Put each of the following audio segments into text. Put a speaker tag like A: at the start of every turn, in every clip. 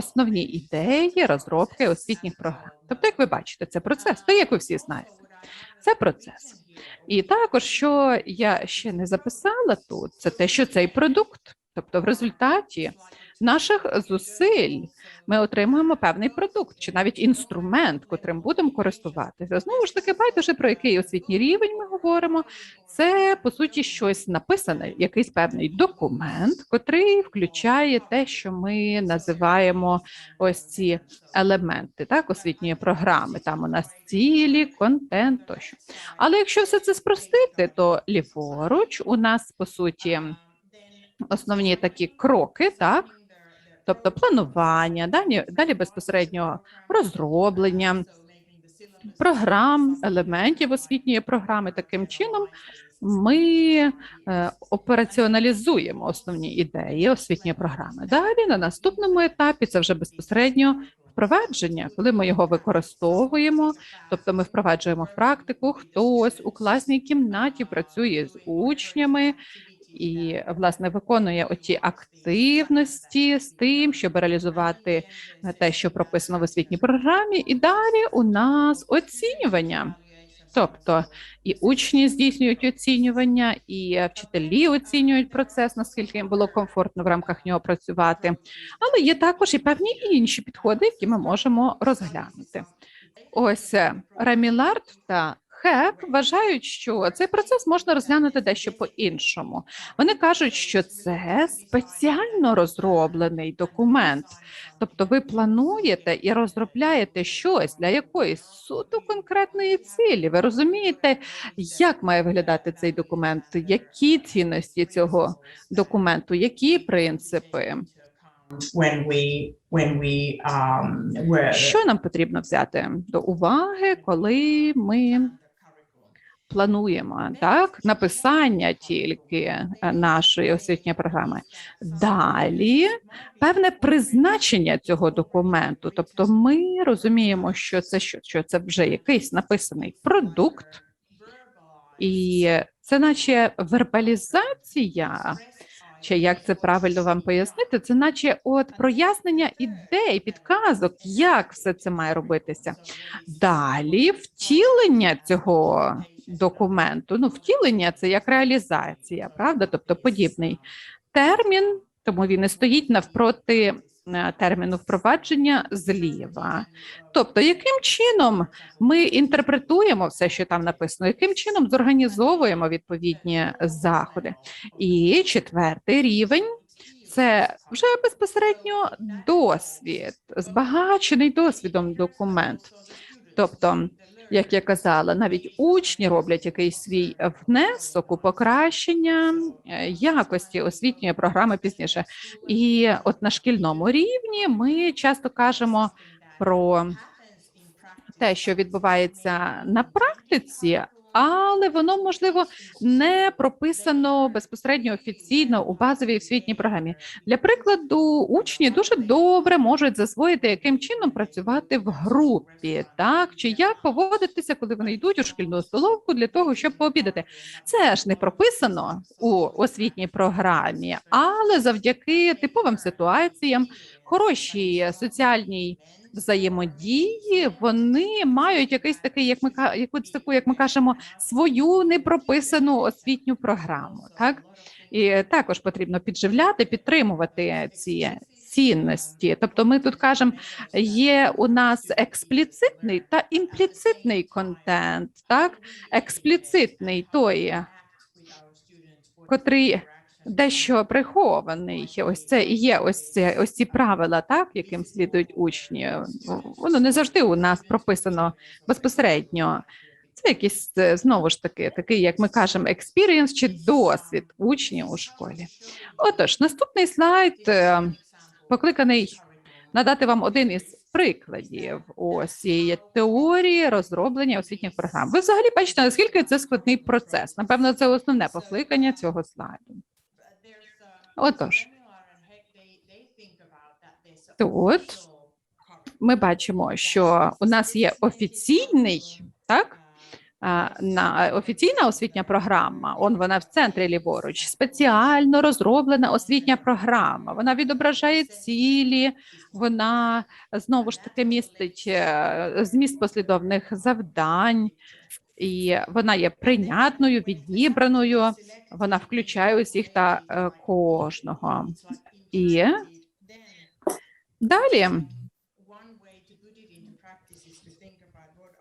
A: основні ідеї розробки освітніх програм. Тобто, як ви бачите, це процес, то як ви всі знаєте, це процес. І також, що я ще не записала тут, це те, що цей продукт, тобто в результаті наших зусиль ми отримуємо певний продукт чи навіть інструмент, котрим будемо користуватися. Знову ж таки, байдуже про який освітній рівень ми говоримо. Це по суті щось написане, якийсь певний документ, котрий включає те, що ми називаємо ось ці елементи так, освітньої програми. Там у нас цілі, контент тощо. Але якщо все це спростити, то ліворуч у нас по суті основні такі кроки, так. Тобто планування, далі, далі безпосередньо розроблення програм, елементів освітньої програми. Таким чином ми е, операціоналізуємо основні ідеї освітньої програми. Далі на наступному етапі це вже безпосередньо впровадження, коли ми його використовуємо, тобто ми впроваджуємо в практику, хтось у класній кімнаті працює з учнями і власне виконує оті активності з тим, щоб реалізувати те, що прописано в освітній програмі, і далі у нас оцінювання. Тобто і учні здійснюють оцінювання, і вчителі оцінюють процес, наскільки їм було комфортно в рамках нього працювати. Але є також і певні інші підходи, які ми можемо розглянути. Ось е, Рамілард та Хек вважають, що цей процес можна розглянути дещо по-іншому. Вони кажуть, що це спеціально розроблений документ, тобто ви плануєте і розробляєте щось для якоїсь суто конкретної цілі. Ви розумієте, як має виглядати цей документ, які цінності цього документу, які принципи.
B: when we when we um were
A: Що нам потрібно взяти до уваги, коли ми плануємо так написання тільки е, нашої освітньої програми. Далі певне призначення цього документу. Тобто, ми розуміємо, що це що, що це вже якийсь написаний продукт, і це, наче вербалізація. Чи як це правильно вам пояснити? Це наче от прояснення ідей, підказок, як все це має робитися. Далі втілення цього документу. Ну, втілення це як реалізація, правда? Тобто подібний термін, тому він і стоїть навпроти е, терміну впровадження зліва. Тобто, яким чином ми інтерпретуємо все, що там написано, яким чином зорганізовуємо відповідні заходи. І четвертий рівень. Це вже безпосередньо досвід, збагачений досвідом документ. Тобто, як я казала, навіть учні роблять якийсь свій внесок у покращення е, якості освітньої програми пізніше. І от на шкільному рівні ми часто кажемо про те, що відбувається на практиці. Але воно можливо не прописано безпосередньо офіційно у базовій освітній програмі. Для прикладу, учні дуже добре можуть засвоїти, яким чином працювати в групі, так чи як поводитися, коли вони йдуть у шкільну столовку для того, щоб пообідати. Це ж не прописано у освітній програмі, але завдяки типовим ситуаціям, хорошій соціальній взаємодії, вони мають якийсь такий, як ми якусь таку, як ми кажемо, свою непрописану освітню програму. Так і також потрібно підживляти, підтримувати ці цінності. Тобто, ми тут кажемо, є у нас експліцитний та імпліцитний контент. Так, експліцитний той, котрий дещо прихований. Ось це і є ось це, ось ці правила, так яким слідують учні. Воно не завжди у нас прописано безпосередньо. Це якийсь е, знову ж таки, такий, як ми кажемо, експірієнс чи досвід учнів у школі. Отож, наступний слайд е, покликаний надати вам один із прикладів ось цієї теорії розроблення освітніх програм. Ви взагалі бачите, наскільки це складний процес. Напевно, це основне покликання цього слайду. Отож, тут ми бачимо, що у нас є офіційний так, е, на офіційна освітня програма, он вона в центрі ліворуч, спеціально розроблена освітня програма. Вона відображає цілі, вона знову ж таки містить е, зміст послідовних завдань, і вона є прийнятною, відібраною. Вона включає усіх та е, кожного. І далі,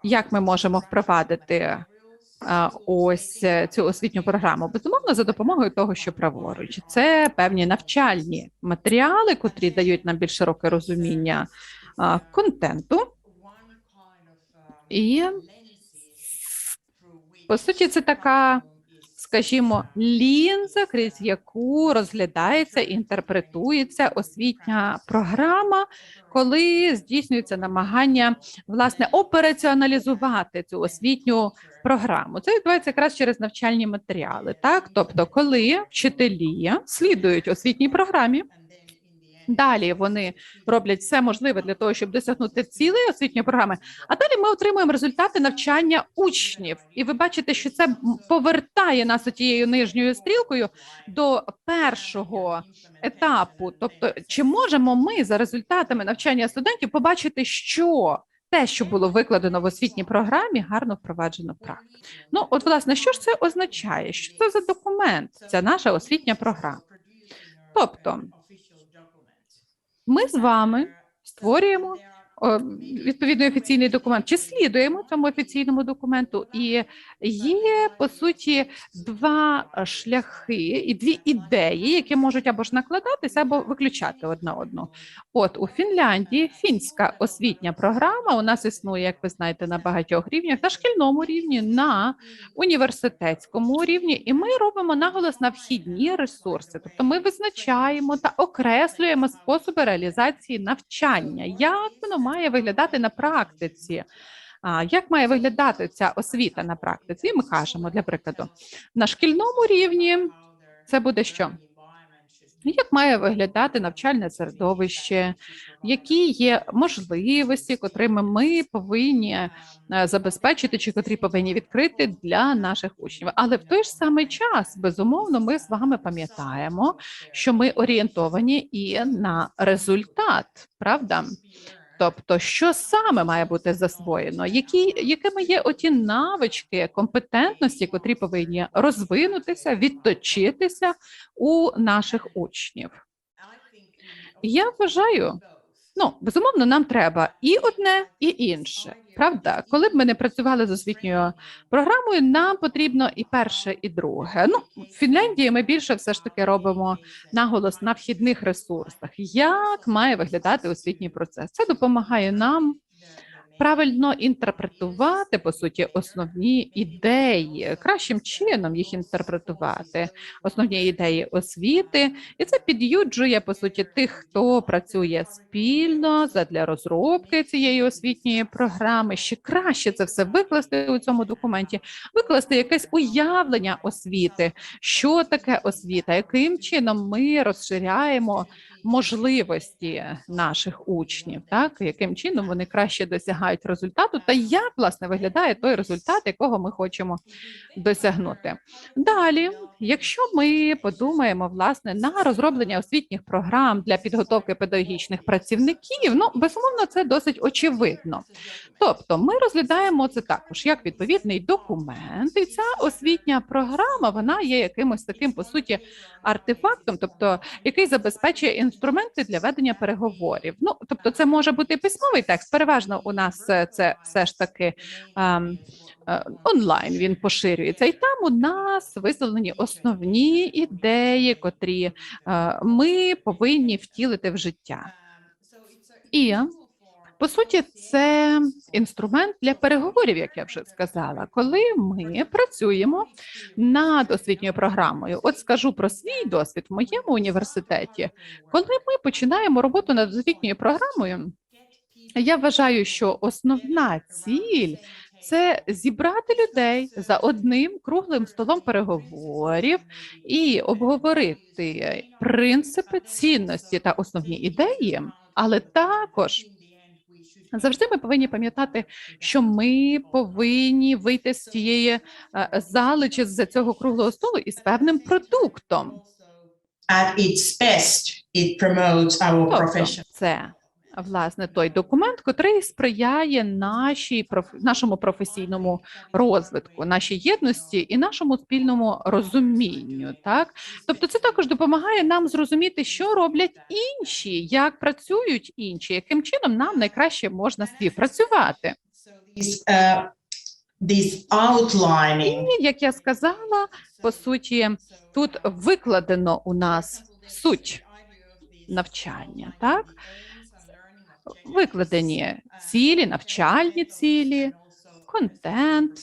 A: як ми можемо впровадити ось е, цю освітню програму? Безумовно, за допомогою того, що праворуч, це певні навчальні матеріали, котрі дають нам більш широке розуміння контенту. І по суті, це така, скажімо, лінза, крізь яку розглядається інтерпретується освітня програма, коли здійснюється намагання власне операціоналізувати цю освітню програму. Це відбувається якраз через навчальні матеріали. Так, тобто, коли вчителі слідують освітній програмі. Далі вони роблять все можливе для того, щоб досягнути цілей освітньої програми. А далі ми отримуємо результати навчання учнів. І ви бачите, що це повертає нас тією нижньою стрілкою до першого етапу. Тобто, чи можемо ми за результатами навчання студентів побачити, що те, що було викладено в освітній програмі, гарно впроваджено практику. Ну, от, власне, що ж це означає? Що це за документ? Це наша освітня програма. Тобто, ми з вами створюємо відповідний офіційний документ, чи слідуємо цьому офіційному документу, і є по суті два шляхи і дві ідеї, які можуть або ж накладатися, або виключати одна одну. От у Фінляндії фінська освітня програма у нас існує, як ви знаєте, на багатьох рівнях, на шкільному рівні, на університетському рівні, і ми робимо наголос на вхідні ресурси. Тобто ми визначаємо та окреслюємо способи реалізації навчання, як воно має виглядати на практиці. А як має виглядати ця освіта на практиці? І ми кажемо, для прикладу, на шкільному рівні це буде що? Як має виглядати навчальне середовище, які є можливості, котрими ми повинні е, забезпечити, чи котрі повинні відкрити для наших учнів. Але в той ж самий час, безумовно, ми з вами пам'ятаємо, що ми орієнтовані і на результат, правда? Тобто, що саме має бути засвоєно, які, якими є оті навички, компетентності, котрі повинні розвинутися, відточитися у наших учнів. Я вважаю, ну безумовно, нам треба і одне, і інше. Правда, коли б ми не працювали з освітньою програмою, нам потрібно і перше, і друге. Ну, в Фінляндії ми більше все ж таки робимо наголос на вхідних ресурсах. Як має виглядати освітній процес? Це допомагає нам правильно інтерпретувати по суті основні ідеї, кращим чином їх інтерпретувати, основні ідеї освіти, і це під'юджує по суті тих, хто працює спільно задля розробки цієї освітньої програми. Ще краще це все викласти у цьому документі, викласти якесь уявлення освіти, що таке освіта, яким чином ми розширяємо можливості наших учнів, так яким чином вони краще досягають результату, та як власне виглядає той результат, якого ми хочемо досягнути. Далі, якщо ми подумаємо власне на розроблення освітніх програм для підготовки педагогічних працівників, ну безумовно, це досить очевидно. Тобто, ми розглядаємо це також як відповідний документ, і ця освітня програма вона є якимось таким по суті артефактом, тобто який забезпечує інструменти для ведення переговорів. Ну тобто, це може бути письмовий текст. Переважно у нас е, це все ж таки ем, е, онлайн. Він поширюється, і там у нас висловлені основні ідеї, котрі е, ми повинні втілити в життя. І по суті, це інструмент для переговорів, як я вже сказала, коли ми працюємо над освітньою програмою. От скажу про свій досвід в моєму університеті. Коли ми починаємо роботу над освітньою програмою, я вважаю, що основна ціль це зібрати людей за одним круглим столом переговорів і обговорити принципи, цінності та основні ідеї, але також Завжди ми повинні пам'ятати, що ми повинні вийти з цієї е, зали чи з цього круглого столу із певним продуктом.
B: At its best, it promotes our
A: Тобто це власне той документ, котрий сприяє нашій нашому професійному розвитку, нашій єдності і нашому спільному розумінню. Так, тобто, це також допомагає нам зрозуміти, що роблять інші, як працюють інші, яким чином нам найкраще можна співпрацювати.
B: Uh, this outlining
A: І як я сказала, по суті, тут викладено у нас суть навчання, так? Викладені цілі, навчальні цілі, контент,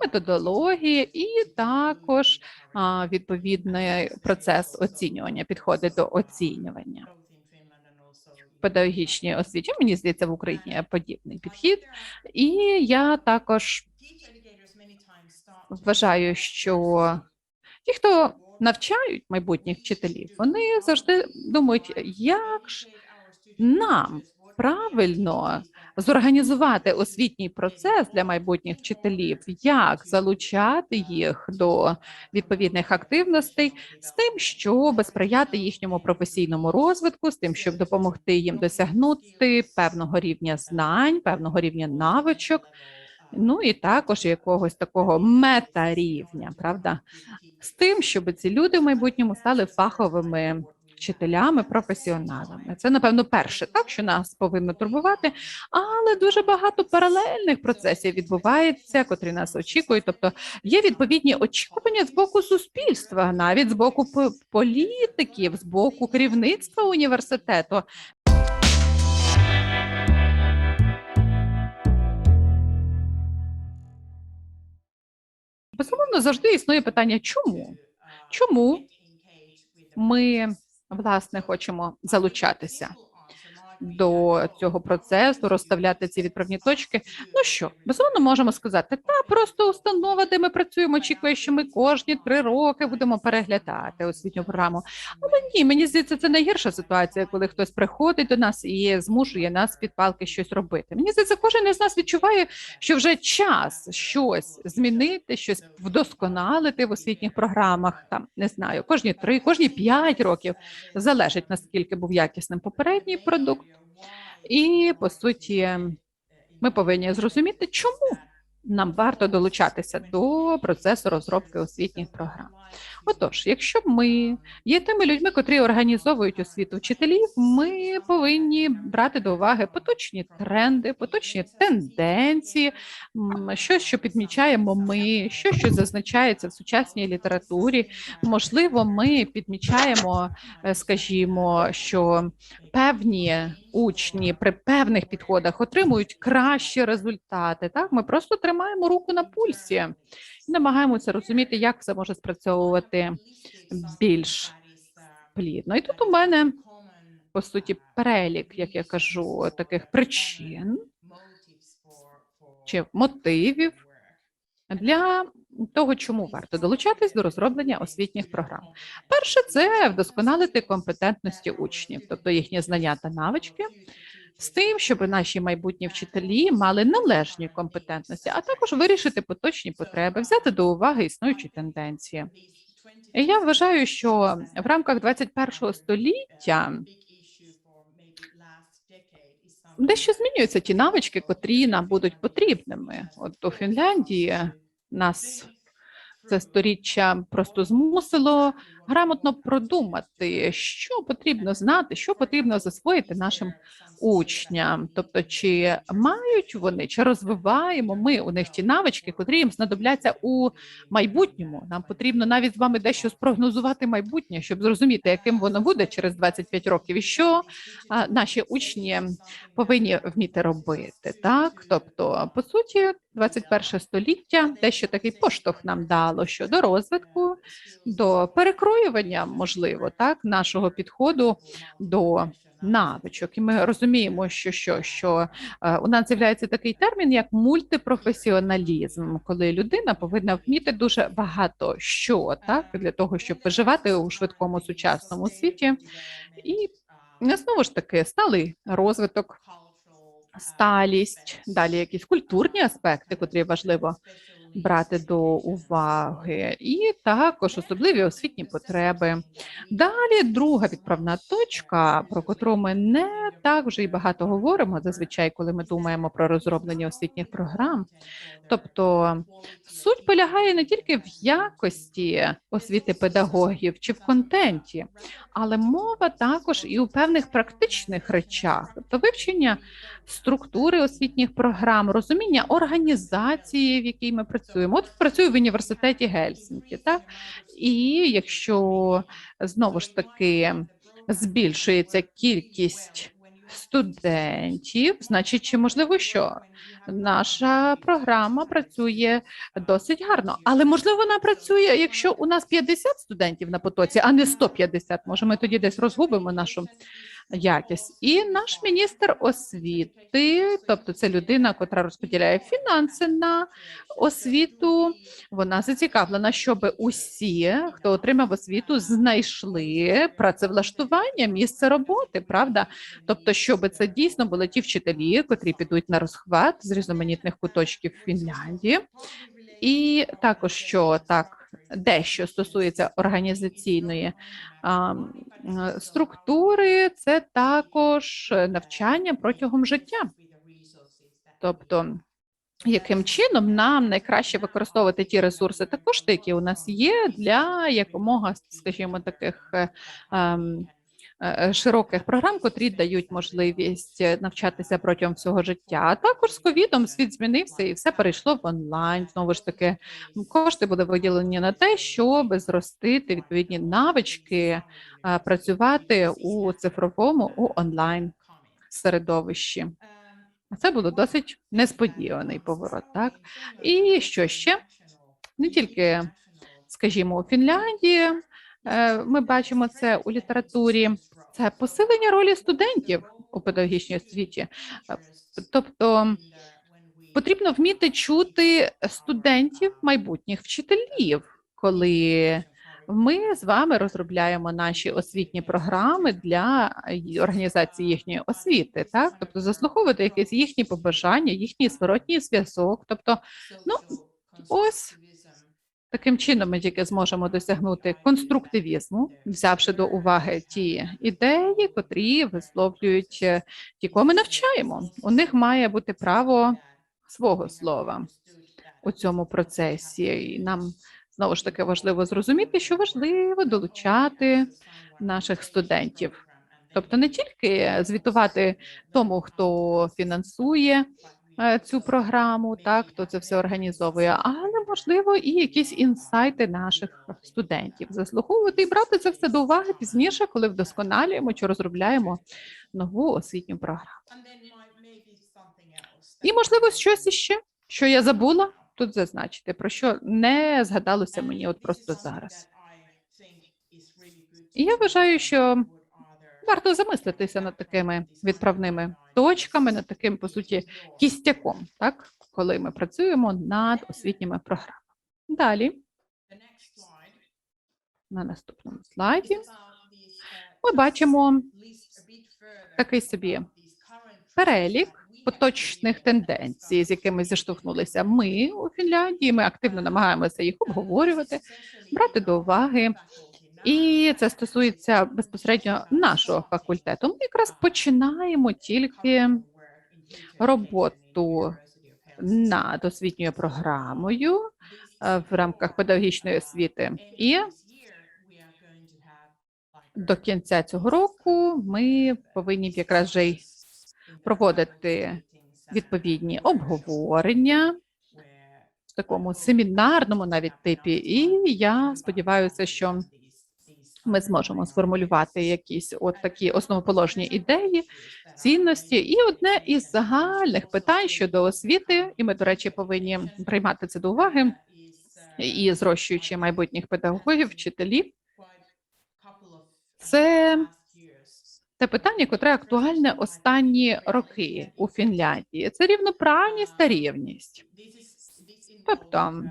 A: методології і також а, відповідний процес оцінювання, підходи до оцінювання. В педагогічній освіті, мені здається, в Україні подібний підхід. І я також вважаю, що ті, хто навчають майбутніх вчителів, вони завжди думають, як ж нам правильно зорганізувати освітній процес для майбутніх вчителів, як залучати їх до відповідних активностей з тим, щоб сприяти їхньому професійному розвитку, з тим, щоб допомогти їм досягнути певного рівня знань, певного рівня навичок. Ну і також якогось такого метарівня, правда, з тим, щоб ці люди в майбутньому стали фаховими вчителями, професіоналами. Це напевно перше, так що нас повинно турбувати, але дуже багато паралельних процесів відбувається, котрі нас очікують. Тобто є відповідні очікування з боку суспільства, навіть з боку політиків, з боку керівництва університету. Безумовно, завжди існує питання, чому? Чому ми власне хочемо залучатися до цього процесу, розставляти ці відправні точки. Ну що, безумовно, можемо сказати, та просто установа, де ми працюємо, очікує, що ми кожні три роки будемо переглядати освітню програму. Але ні, мені здається, це найгірша ситуація, коли хтось приходить до нас і змушує нас під палки щось робити. Мені здається, кожен із нас відчуває, що вже час щось змінити, щось вдосконалити в освітніх програмах. Там не знаю, кожні три, кожні п'ять років залежить наскільки був якісним попередній продукт. І по суті, ми повинні зрозуміти, чому нам варто долучатися до процесу розробки освітніх програм. Отож, якщо ми є тими людьми, котрі організовують освіту вчителів, ми повинні брати до уваги поточні тренди, поточні тенденції, щось, що підмічаємо ми, що що зазначається в сучасній літературі. Можливо, ми підмічаємо, е, скажімо, що певні учні при певних підходах отримують кращі результати. Так, ми просто тримаємо руку на пульсі намагаємося розуміти, як це може спрацьовувати більш плідно. І тут у мене по суті перелік, як я кажу, таких причин чи мотивів для того, чому варто долучатись до розроблення освітніх програм. Перше, це вдосконалити компетентності учнів, тобто їхні знання та навички, з тим, щоб наші майбутні вчителі мали належні компетентності, а також вирішити поточні потреби, взяти до уваги існуючі тенденції. І я вважаю, що в рамках 21 століття дещо змінюються ті навички, котрі нам будуть потрібними. От у Фінляндії нас це сторіччя просто змусило грамотно продумати, що потрібно знати, що потрібно засвоїти нашим учням. Тобто, чи мають вони, чи розвиваємо ми у них ті навички, котрі їм знадобляться у майбутньому. Нам потрібно навіть з вами дещо спрогнозувати майбутнє, щоб зрозуміти, яким воно буде через 25 років, і що наші учні повинні вміти робити. Так, тобто, по суті, 21 століття дещо такий поштовх нам дало щодо розвитку, до перекроювання, можливо, так, нашого підходу до навичок. І ми розуміємо, що що, що е, у нас з'являється такий термін, як мультипрофесіоналізм, коли людина повинна вміти дуже багато що так для того, щоб виживати у швидкому сучасному світі, і знову ж таки сталий розвиток сталість, далі якісь культурні аспекти, котрі важливо брати до уваги, і також особливі освітні потреби. Далі друга відправна точка, про котру ми не так вже й багато говоримо зазвичай, коли ми думаємо про розроблення освітніх програм. Тобто суть полягає не тільки в якості освіти педагогів чи в контенті, але мова також і у певних практичних речах, тобто вивчення структури освітніх програм, розуміння організації, в якій ми працюємо. От працюю в університеті Гельсінкі, так? І якщо знову ж таки збільшується кількість студентів, значить, чи можливо що наша програма працює досить гарно, але можливо вона працює, якщо у нас 50 студентів на потоці, а не 150, Може, ми тоді десь розгубимо нашу якість. І наш міністр освіти, тобто це людина, котра розподіляє фінанси на освіту. Вона зацікавлена, щоб усі, хто отримав освіту, знайшли працевлаштування, місце роботи, правда? Тобто, щоб це дійсно були ті вчителі, котрі підуть на розхват з різноманітних куточків Фінляндії, і також що так. Дещо стосується організаційної структури, це також навчання протягом життя. Тобто, яким чином нам найкраще використовувати ті ресурси та кошти, які у нас є, для якомога, скажімо, таких ем, широких програм, котрі дають можливість е, навчатися протягом всього життя. А також з ковідом світ змінився і все перейшло в онлайн. Знову ж таки, кошти були виділені на те, щоб зростити відповідні навички, е, працювати у цифровому у онлайн середовищі. Це було досить несподіваний поворот, так? І що ще? Не тільки, скажімо, у Фінляндії е, ми бачимо це у літературі, це посилення ролі студентів у педагогічній освіті. Тобто потрібно вміти чути студентів, майбутніх вчителів, коли ми з вами розробляємо наші освітні програми для організації їхньої освіти, так тобто заслуховувати якісь їхні побажання, їхній зворотній зв'язок. Тобто, ну ось таким чином ми тільки зможемо досягнути конструктивізму, взявши до уваги ті ідеї, котрі висловлюють е, ті, кого ми навчаємо. У них має бути право свого слова у цьому процесі. І нам знову ж таки важливо зрозуміти, що важливо долучати наших студентів. Тобто не тільки звітувати тому, хто фінансує цю програму, так хто це все організовує, але можливо і якісь інсайти наших студентів заслуховувати і брати це все до уваги пізніше, коли вдосконалюємо чи розробляємо нову освітню програму. І можливо щось іще, що я забула тут зазначити, про що не згадалося мені от просто зараз. І я вважаю, що варто замислитися над такими відправними точками, над таким, по суті, кістяком, так, коли ми працюємо над освітніми програмами. Далі, на наступному слайді, ми бачимо такий собі перелік поточних тенденцій, з якими зіштовхнулися ми у Фінляндії. Ми активно намагаємося їх обговорювати, брати до уваги. І це стосується безпосередньо нашого факультету. Ми якраз починаємо тільки роботу над освітньою програмою е, в рамках педагогічної освіти. І до кінця цього року ми повинні якраз вже й проводити відповідні обговорення в такому семінарному навіть типі. І я сподіваюся, що ми зможемо сформулювати якісь от такі основоположні ідеї, цінності. І одне із загальних питань щодо освіти, і ми, до речі, повинні приймати це до уваги і зрощуючи майбутніх педагогів, вчителів. Це те питання, котре актуальне останні роки у Фінляндії. Це рівноправність та рівність. Тобто,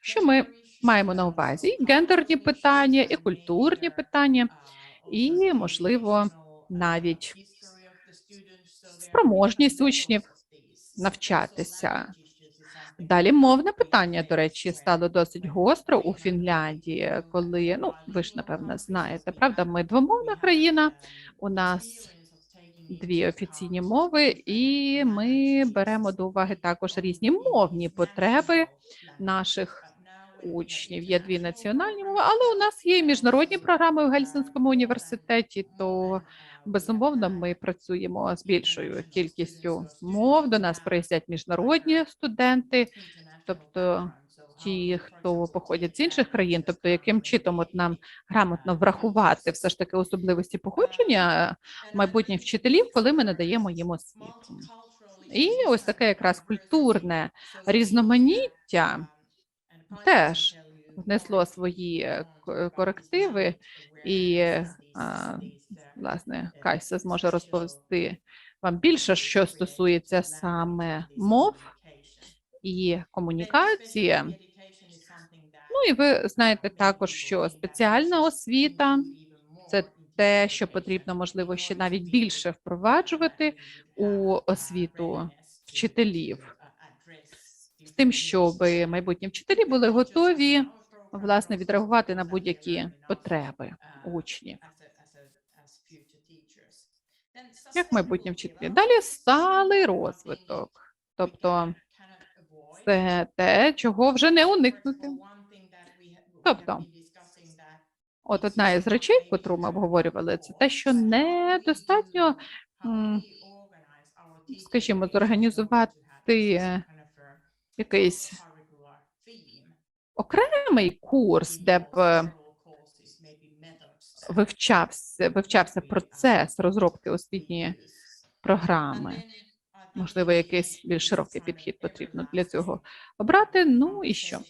A: що ми маємо на увазі? І гендерні питання, і культурні питання, і, можливо, навіть спроможність учнів навчатися. Далі мовне питання, до речі, стало досить гостро у Фінляндії, коли ну ви ж напевно знаєте, правда, ми двомовна країна. У нас дві офіційні мови, і ми беремо до уваги також різні мовні потреби наших учнів. Є дві національні мови, але у нас є і міжнародні програми у Гельсінському університеті. То безумовно ми працюємо з більшою кількістю мов. До нас приїздять міжнародні студенти, тобто ті, хто походять з інших країн, тобто яким чином от нам грамотно врахувати все ж таки особливості походження майбутніх вчителів, коли ми надаємо їм освіту. І ось таке якраз культурне різноманіття теж внесло свої е, корективи, і власне Кайса зможе розповісти вам більше, що стосується саме мов і комунікації. Ну і ви знаєте також, що спеціальна освіта це те, що потрібно, можливо, ще навіть більше впроваджувати у освіту вчителів, з тим, щоб майбутні вчителі були готові власне відреагувати на будь-які потреби учнів. Як майбутні вчителі. Далі сталий розвиток, тобто це те, чого вже не уникнути. Тобто, От одна із речей, котру ми обговорювали, це те, що недостатньо, скажімо, зорганізувати якийсь окремий курс, де б е, вивчався, вивчався процес розробки освітньої програми. Можливо, якийсь більш широкий підхід потрібно для цього обрати. Ну і що?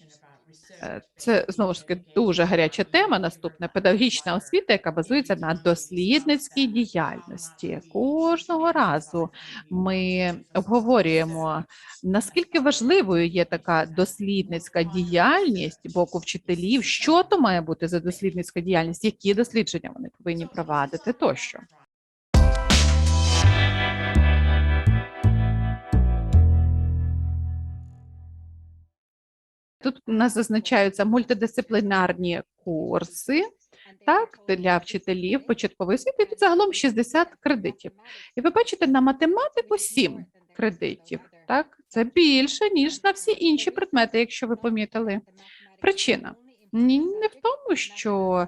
A: Е, Це знову ж таки дуже гаряча тема. Наступна педагогічна освіта, яка базується на дослідницькій діяльності. Кожного разу ми обговорюємо наскільки важливою є така дослідницька діяльність боку вчителів, що то має бути за дослідницька діяльність, які дослідження вони повинні провадити тощо. Тут у нас зазначаються мультидисциплінарні курси, так, для вчителів початкової освіти, тут загалом 60 кредитів. І ви бачите, на математику 7 кредитів. Так, це більше, ніж на всі інші предмети, якщо ви помітили. Причина ні, не в тому, що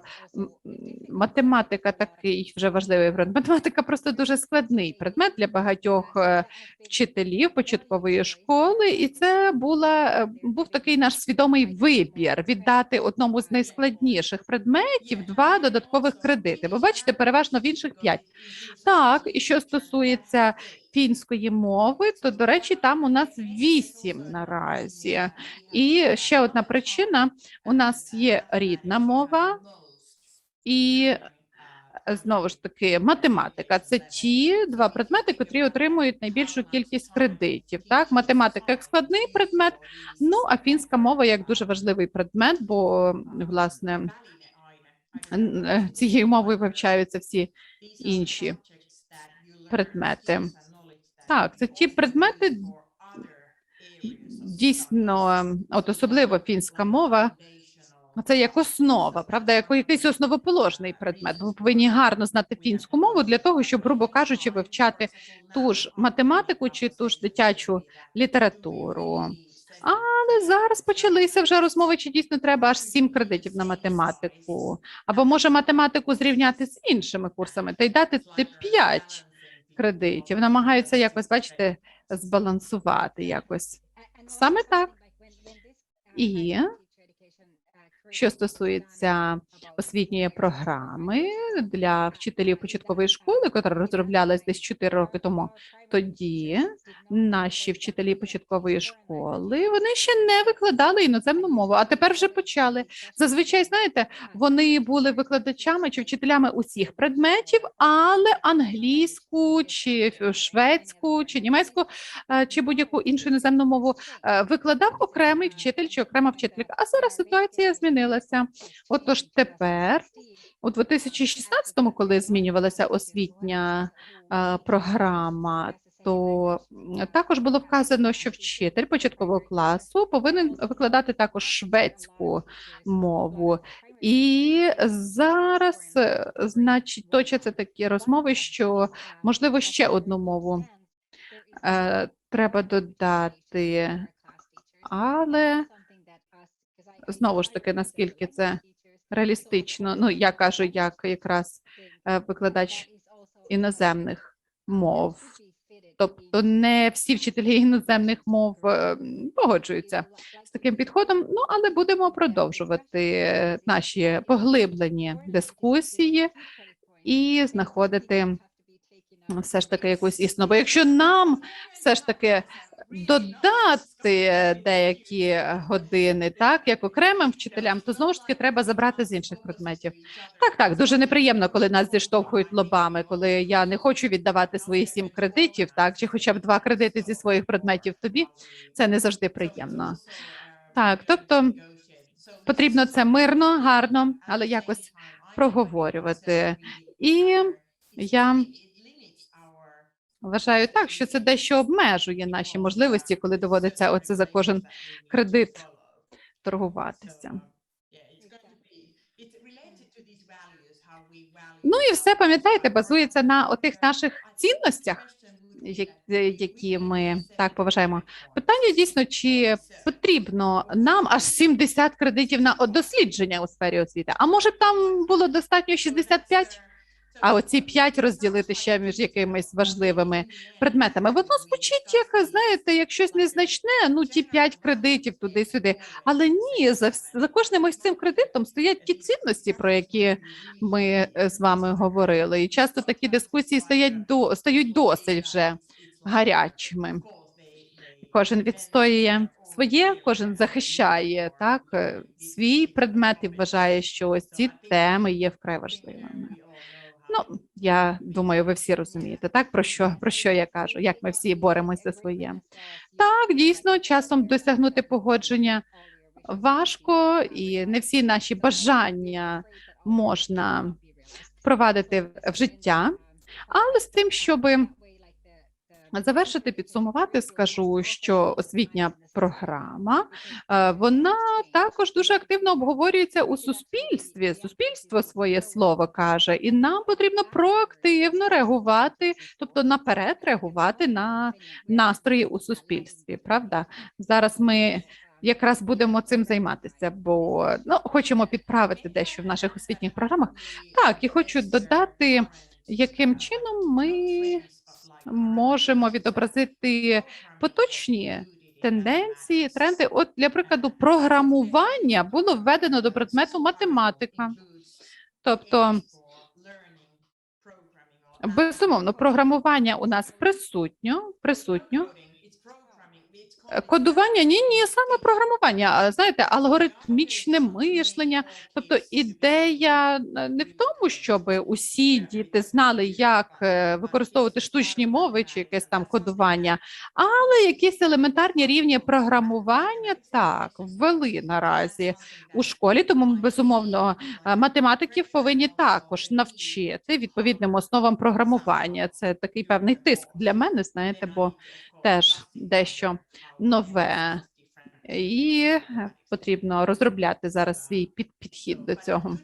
A: математика такий вже важливий предмет. Математика просто дуже складний предмет для багатьох е, вчителів початкової школи, і це була е, був такий наш свідомий вибір віддати одному з найскладніших предметів два додаткових кредити. Ви бачите, переважно в інших п'ять. Так, і що стосується фінської мови, то до речі, там у нас вісім наразі. І ще одна причина: у нас є рідна мова і знову ж таки математика. Це ті два предмети, котрі отримують найбільшу кількість кредитів. Так, математика як складний предмет. Ну а фінська мова як дуже важливий предмет, бо власне цією мовою вивчаються всі інші предмети. Так, це ті предмети, дійсно, от особливо фінська мова. Це як основа, правда, як якийсь основоположний предмет. Ви повинні гарно знати фінську мову для того, щоб, грубо кажучи, вивчати ту ж математику чи ту ж дитячу літературу. Але зараз почалися вже розмови, чи дійсно треба аж сім кредитів на математику, або може математику зрівняти з іншими курсами та й дати ти п'ять кредитів. Намагаються якось, бачите, збалансувати якось. Саме так. І що стосується освітньої програми для вчителів початкової школи, яка розроблялась десь 4 роки тому, тоді наші вчителі початкової школи вони ще не викладали іноземну мову, а тепер вже почали. Зазвичай, знаєте, вони були викладачами чи вчителями усіх предметів, але англійську, чи шведську, чи німецьку, е, чи будь-яку іншу іноземну мову е, викладав окремий вчитель чи окрема вчителька. А зараз ситуація змінилася. Змінилася. Отож, тепер, у 2016-му, коли змінювалася освітня е, програма, то також було вказано, що вчитель початкового класу повинен викладати також шведську мову. І зараз, значить, точаться такі розмови, що можливо ще одну мову е, треба додати, але знову ж таки, наскільки це реалістично. Ну, я кажу, як якраз е, викладач іноземних мов. Тобто не всі вчителі іноземних мов е, погоджуються з таким підходом. Ну, але будемо продовжувати е, наші поглиблені дискусії і знаходити все ж таки якусь існу. Бо якщо нам все ж таки додати деякі години, так як окремим вчителям, то знову ж таки треба забрати з інших предметів. Так, так, дуже неприємно, коли нас зіштовхують лобами, коли я не хочу віддавати свої сім кредитів, так чи хоча б два кредити зі своїх предметів тобі. Це не завжди приємно. Так, тобто потрібно це мирно, гарно, але якось проговорювати. І я вважаю так, що це дещо обмежує наші можливості, коли доводиться оце за кожен кредит торгуватися. Ну і все пам'ятаєте, базується на отих наших цінностях, які ми так поважаємо. Питання дійсно, чи потрібно нам аж 70 кредитів на дослідження у сфері освіти? А може б там було достатньо 65? А оці 5 розділити ще між якимись важливими предметами. Воно звучить як, знаєте, як щось незначне, ну ті 5 кредитів туди-сюди. Але ні, за, за кожним ось цим кредитом стоять ті цінності, про які ми е, з вами говорили. І часто такі дискусії стоять до, стають досить вже гарячими. Кожен відстоює своє, кожен захищає так е, свій предмет і вважає, що ось ці теми є вкрай важливими. Ну, я думаю, ви всі розумієте, так про що про що я кажу, як ми всі боремося за своє. Так, дійсно, часом досягнути погодження важко, і не всі наші бажання можна впровадити в- життя, але з тим, щоби завершити, підсумувати, скажу, що освітня програма е, вона також дуже активно обговорюється у суспільстві. Суспільство своє слово каже, і нам потрібно проактивно реагувати, тобто наперед реагувати на настрої у суспільстві. Правда, зараз ми. Якраз будемо цим займатися, бо ну хочемо підправити дещо в наших освітніх програмах. Так, і хочу додати, яким чином ми можемо відобразити поточні тенденції, тренди. От для прикладу, програмування було введено до предмету математика. Тобто, безумовно, програмування у нас присутньо, присутньо. Кодування ні, ні, саме програмування. Знаєте, алгоритмічне мишлення. Тобто ідея е, не в тому, щоб усі діти знали, як е, використовувати штучні мови чи якесь там кодування, але якісь елементарні рівні програмування так ввели наразі у школі. Тому безумовно е, математиків повинні також навчити відповідним основам програмування. Це такий певний тиск для мене, знаєте, бо теж дещо нове, і потрібно розробляти зараз свій під, підхід до цього.